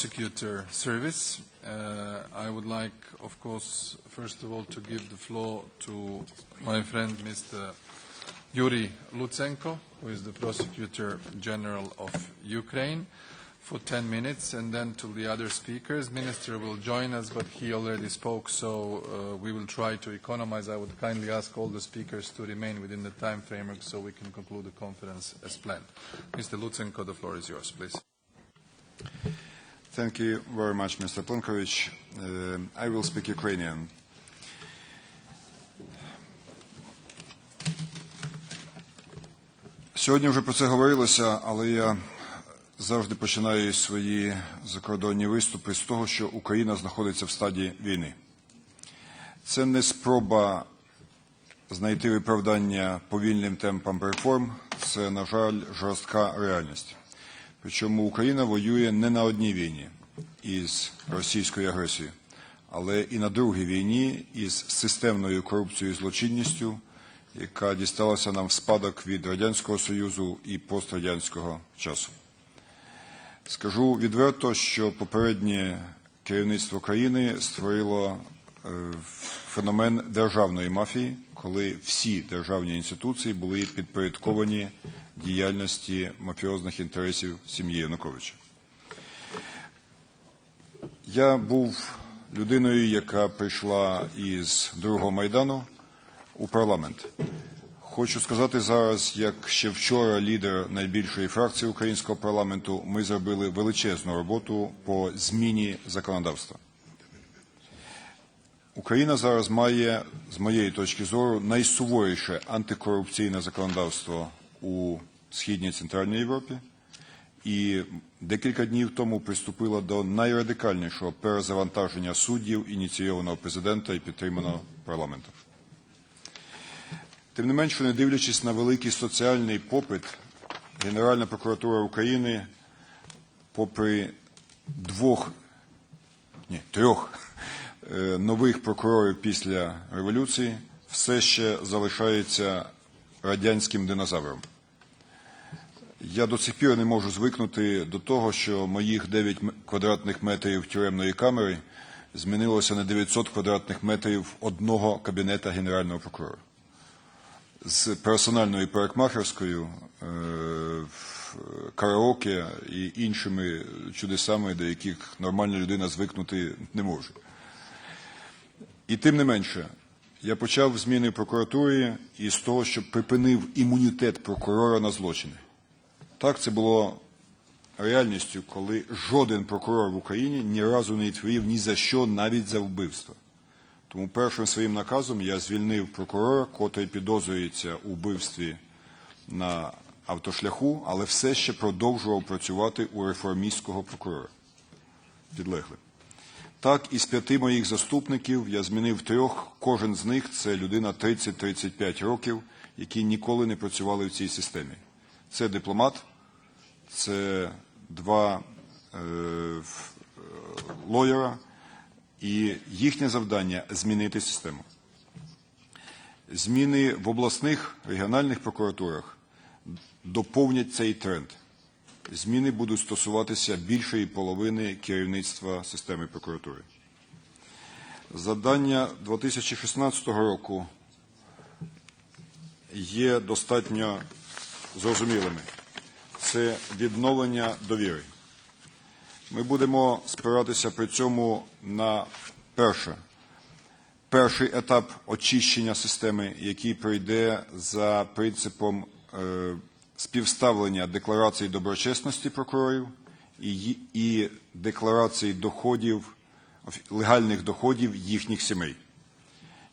prosecutor service. Uh, I would like, of course, first of all, to give the floor to my friend, Mr. Yuri Lutsenko, who is the prosecutor general of Ukraine, for 10 minutes, and then to the other speakers. Minister will join us, but he already spoke, so uh, we will try to economize. I would kindly ask all the speakers to remain within the time framework so we can conclude the conference as planned. Mr. Lutsenko, the floor is yours, please. Thank you very much, Mr. Plenkovich. Uh, I will speak Ukrainian. Сьогодні вже про це говорилося, але я завжди починаю свої закордонні виступи з того, що Україна знаходиться в стадії війни. Це не спроба знайти виправдання повільним темпам реформ, це, на жаль, жорстка реальність. Причому Україна воює не на одній війні із російською агресією, але і на другій війні із системною корупцією і злочинністю, яка дісталася нам в спадок від Радянського Союзу і пострадянського часу. Скажу відверто, що попереднє керівництво країни створило феномен державної мафії, коли всі державні інституції були підпорядковані діяльності мафіозних інтересів сім'ї Януковича. Я був людиною, яка прийшла із другого майдану у парламент. Хочу сказати зараз, як ще вчора лідер найбільшої фракції українського парламенту, ми зробили величезну роботу по зміні законодавства. Україна зараз має, з моєї точки зору, найсуворіше антикорупційне законодавство у Східній Центральній Європі. І декілька днів тому приступила до найрадикальнішого перезавантаження суддів, ініційованого президента і підтриманого парламентом. Тим не менше, не дивлячись на великий соціальний попит, Генеральна прокуратура України, попри двох, ні, трьох нових прокурорів після революції, все ще залишається радянським динозавром. Я до сих пір не можу звикнути до того, що моїх 9 квадратних метрів тюремної камери змінилося на 900 квадратних метрів одного кабінета генерального прокурора. З персональною парикмахерською, караоке і іншими чудесами, до яких нормальна людина звикнути не може. І тим не менше, я почав зміни в прокуратурі із того, що припинив імунітет прокурора на злочини. Так, це було реальністю, коли жоден прокурор в Україні ні разу не відповів ні за що, навіть за вбивство. Тому першим своїм наказом я звільнив прокурора, котрий підозрюється у вбивстві на автошляху, але все ще продовжував працювати у реформістського прокурора підлеглим. Так, із п'яти моїх заступників я змінив трьох, кожен з них це людина 30-35 років, які ніколи не працювали в цій системі. Це дипломат, це два е, лоєра, і їхнє завдання змінити систему. Зміни в обласних регіональних прокуратурах доповнять цей тренд. Зміни будуть стосуватися більшої половини керівництва системи прокуратури. Завдання 2016 року є достатньо зрозумілими. Це відновлення довіри. Ми будемо спиратися при цьому на перше. Перший етап очищення системи, який пройде за принципом е, співставлення декларації доброчесності прокурорів і, і декларації доходів, легальних доходів їхніх сімей.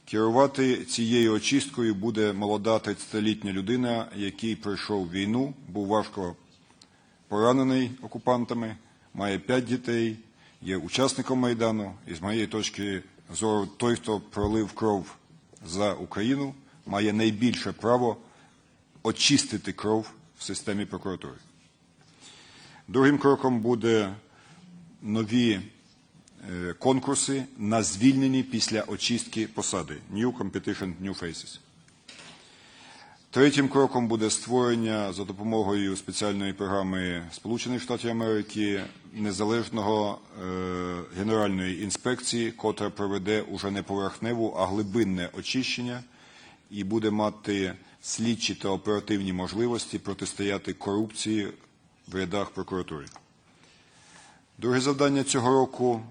Керувати цією очисткою буде молода 30-літня людина, який пройшов війну, був важко поранений окупантами, має 5 дітей, є учасником Майдану, і з моєї точки зору, той, хто пролив кров за Україну, має найбільше право очистити кров в системі прокуратури. Другим кроком буде нові конкурси на звільнені після очистки посади New Competition, New Faces. Третім кроком буде створення за допомогою спеціальної програми Сполучених Штатів Америки незалежного е, генеральної інспекції, котра проведе уже не поверхневу, а глибинне очищення і буде мати слідчі та оперативні можливості протистояти корупції в рядах прокуратури. Друге завдання цього року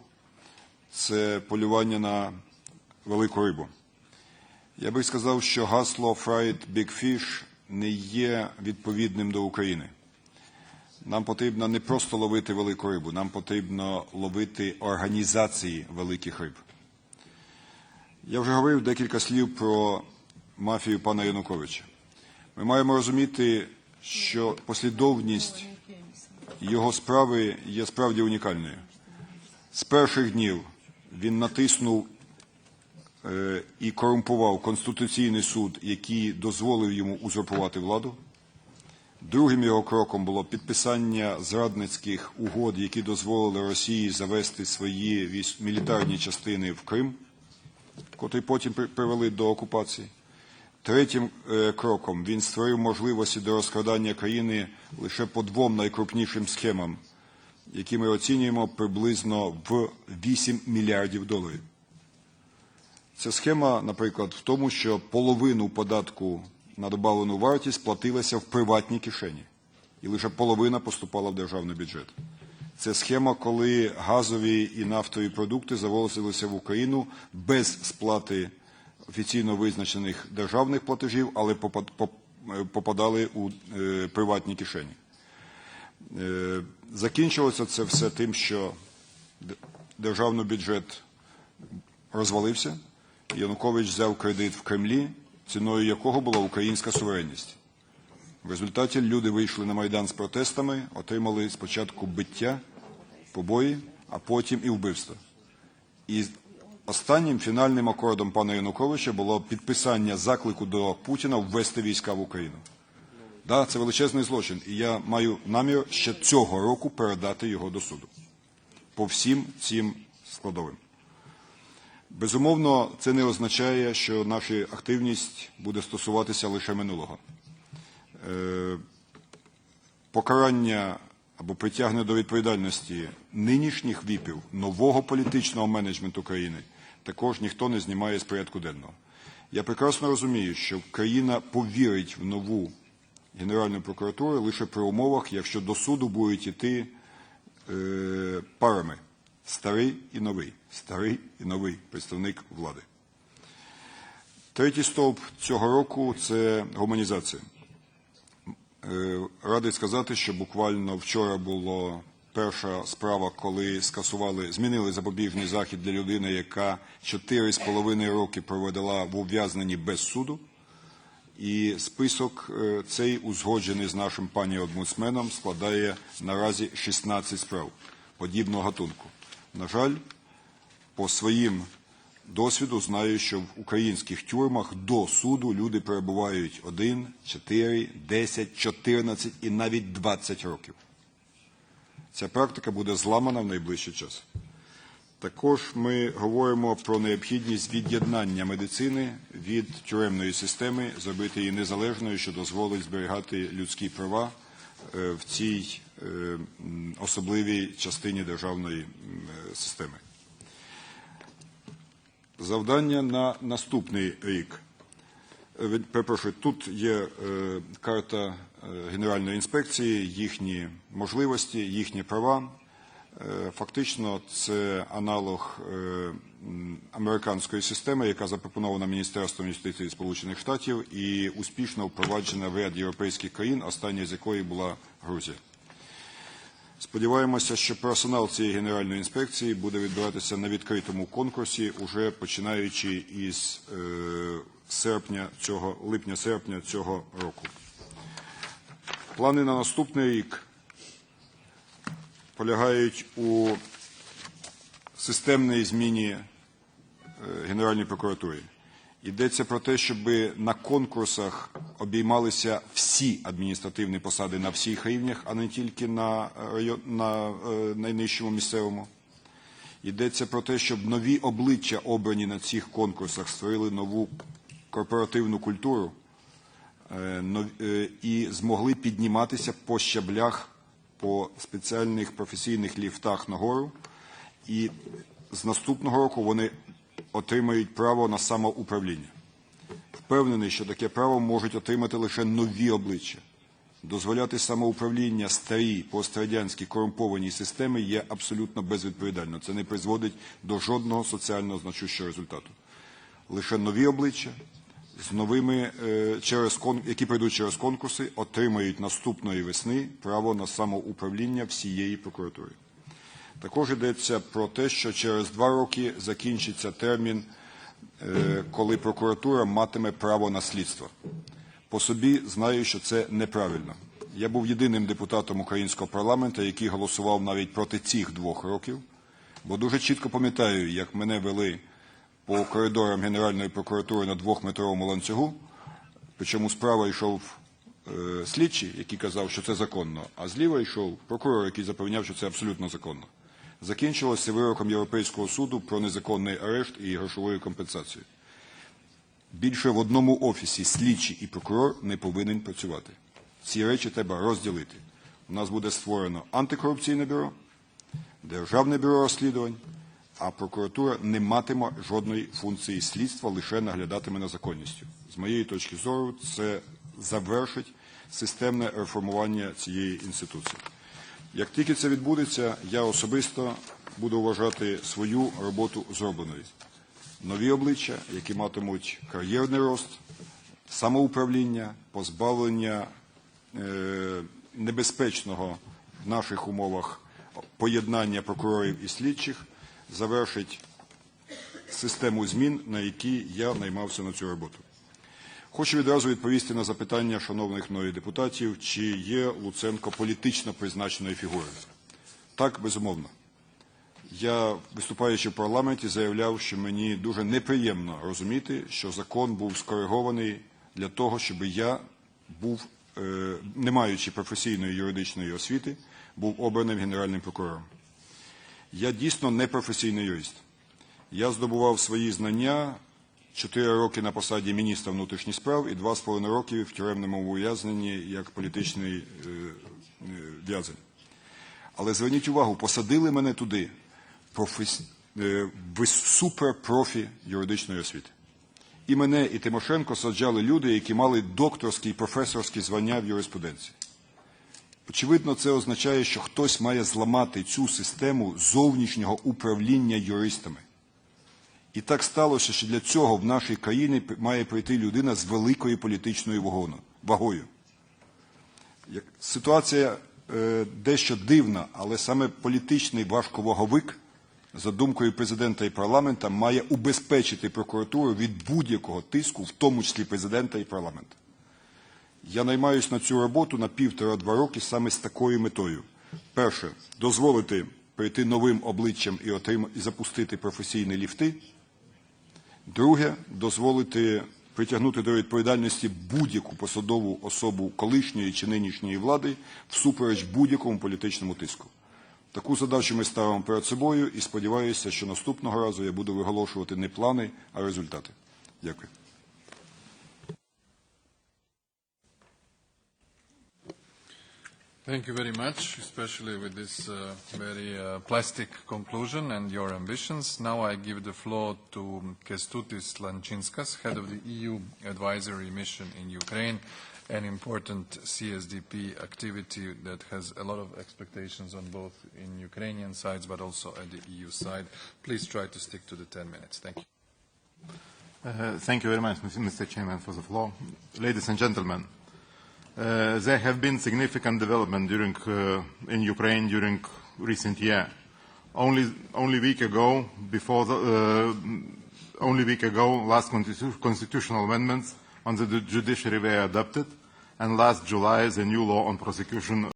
це полювання на велику рибу. Я би сказав, що гасло «Fried Big Fish» не є відповідним до України. Нам потрібно не просто ловити велику рибу, нам потрібно ловити організації великих риб. Я вже говорив декілька слів про мафію пана Януковича. Ми маємо розуміти, що послідовність його справи є справді унікальною. З перших днів він натиснув е, і корумпував Конституційний суд, який дозволив йому узурпувати владу. Другим його кроком було підписання зрадницьких угод, які дозволили Росії завести свої мілітарні частини в Крим, котрі потім привели до окупації. Третім е, кроком він створив можливості до розкрадання країни лише по двом найкрупнішим схемам, які ми оцінюємо приблизно в 8 мільярдів доларів. Ця схема, наприклад, в тому, що половину податку на добавлену вартість платилася в приватній кишені, і лише половина поступала в державний бюджет. Це схема, коли газові і нафтові продукти завозилися в Україну без сплати офіційно визначених державних платежів, але попад- поп- е, попадали у е, приватні кишені. Закінчилося це все тим, що державний бюджет розвалився. Янукович взяв кредит в Кремлі, ціною якого була українська суверенність. В результаті люди вийшли на Майдан з протестами, отримали спочатку биття, побої, а потім і вбивство. І останнім фінальним акордом пана Януковича було підписання заклику до Путіна ввести війська в Україну. Да, це величезний злочин, і я маю намір ще цього року передати його до суду по всім цим складовим. Безумовно, це не означає, що наша активність буде стосуватися лише минулого. Е, Покарання або притягнення до відповідальності нинішніх віпів нового політичного менеджменту країни також ніхто не знімає з порядку денного. Я прекрасно розумію, що країна повірить в нову Генеральну прокуратуру лише при умовах, якщо до суду будуть йти е, парами старий і новий, старий і новий представник влади. Третій стовп цього року це гуманізація. Е, Радий сказати, що буквально вчора була перша справа, коли скасували, змінили запобіжний захід для людини, яка 4,5 роки проводила в ув'язненні без суду. І список е, цей узгоджений з нашим пані омбудсменом складає наразі 16 справ подібного гатунку. На жаль, по своїм досвіду знаю, що в українських тюрмах до суду люди перебувають 1, 4, 10, 14 і навіть 20 років. Ця практика буде зламана в найближчий час. Також ми говоримо про необхідність від'єднання медицини від тюремної системи, зробити її незалежною, що дозволить зберігати людські права е, в цій е, особливій частині державної системи. Завдання на наступний рік. Е, Перепрошую, тут є карта Генеральної інспекції, їхні можливості, їхні права. Е, Фактично, це аналог е, американської системи, яка запропонована Міністерством юстиції Сполучених Штатів і успішно впроваджена в ряд європейських країн, остання з якої була Грузія. Сподіваємося, що персонал цієї генеральної інспекції буде відбиратися на відкритому конкурсі, уже починаючи із е, серпня цього липня-серпня цього року. Плани на наступний рік полягають у системній зміні е, Генеральної прокуратури. Йдеться про те, щоб на конкурсах обіймалися всі адміністративні посади на всіх рівнях, а не тільки на, район, на е, найнижчому місцевому. Йдеться про те, щоб нові обличчя, обрані на цих конкурсах, створили нову корпоративну культуру, е, е, і змогли підніматися по щаблях, по спеціальних професійних ліфтах нагору. І з наступного року вони отримають право на самоуправління. Впевнений, що таке право можуть отримати лише нові обличчя. Дозволяти самоуправління старій пострадянській корумпованій системі є абсолютно безвідповідально. Це не призводить до жодного соціального значущого результату. Лише нові обличчя з новими е, через які пройдуть через конкурси, отримають наступної весни право на самоуправління всієї прокуратури. Також йдеться про те, що через два роки закінчиться термін, е, коли прокуратура матиме право на слідство. По собі знаю, що це неправильно. Я був єдиним депутатом українського парламенту, який голосував навіть проти цих двох років, бо дуже чітко пам'ятаю, як мене вели по коридорам Генеральної прокуратури на двохметровому ланцюгу, причому справа йшов е, слідчий, який казав, що це законно, а зліва йшов прокурор, який запевняв, що це абсолютно законно. Закінчилося вироком Європейського суду про незаконний арешт і грошовою компенсацією. Більше в одному офісі слідчий і прокурор не повинен працювати. Ці речі треба розділити. У нас буде створено антикорупційне бюро, Державне бюро розслідувань, а прокуратура не матиме жодної функції слідства, лише наглядатиме на законністю. З моєї точки зору, це завершить системне реформування цієї інституції. Як тільки це відбудеться, я особисто буду вважати свою роботу зробленою. Нові обличчя, які матимуть кар'єрний рост, самоуправління, позбавлення е, небезпечного в наших умовах поєднання прокурорів і слідчих, завершить систему змін, на які я наймався на цю роботу. Хочу відразу відповісти на запитання шановних мною депутатів, чи є Луценко політично призначеною фігурою. Так, безумовно. Я, виступаючи в парламенті, заявляв, що мені дуже неприємно розуміти, що закон був скоригований для того, щоб я був, е, не маючи професійної юридичної освіти, був обраним генеральним прокурором. Я дійсно не професійний юрист. Я здобував свої знання 4 роки на посаді міністра внутрішніх справ і 2,5 роки в тюремному ув'язненні як політичний е, е, в'язень. Але зверніть увагу, посадили мене туди професі... е, суперпрофі юридичної освіти. І мене, і Тимошенко саджали люди, які мали докторські і професорські звання в юриспруденції. Очевидно, це означає, що хтось має зламати цю систему зовнішнього управління юристами. І так сталося, що для цього в нашій країні має прийти людина з великою політичною вагою. Ситуація е, дещо дивна, але саме політичний важковаговик, за думкою президента і парламента, має убезпечити прокуратуру від будь-якого тиску, в тому числі президента і парламента. Я наймаюсь на цю роботу на півтора-два роки саме з такою метою. Перше, дозволити прийти новим обличчям і, отрима- і запустити професійні ліфти. Друге, дозволити притягнути до відповідальності будь-яку посадову особу колишньої чи нинішньої влади всупереч будь-якому політичному тиску. Таку задачу ми ставимо перед собою і сподіваюся, що наступного разу я буду виголошувати не плани, а результати. Дякую. Thank you very much, especially with this uh, very uh, plastic conclusion and your ambitions. Now I give the floor to Kestutis Lančinskas, head of the EU advisory mission in Ukraine, an important CSDP activity that has a lot of expectations on both in Ukrainian sides but also at the EU side. Please try to stick to the 10 minutes. Thank you. Uh, Thank you very much, Mr. Chairman, for the floor. Ladies and gentlemen, uh, there have been significant development during, uh, in Ukraine during recent year. Only, only week ago, before the, uh, only week ago, last constitu- constitutional amendments on the judiciary were adopted, and last July, the new law on prosecution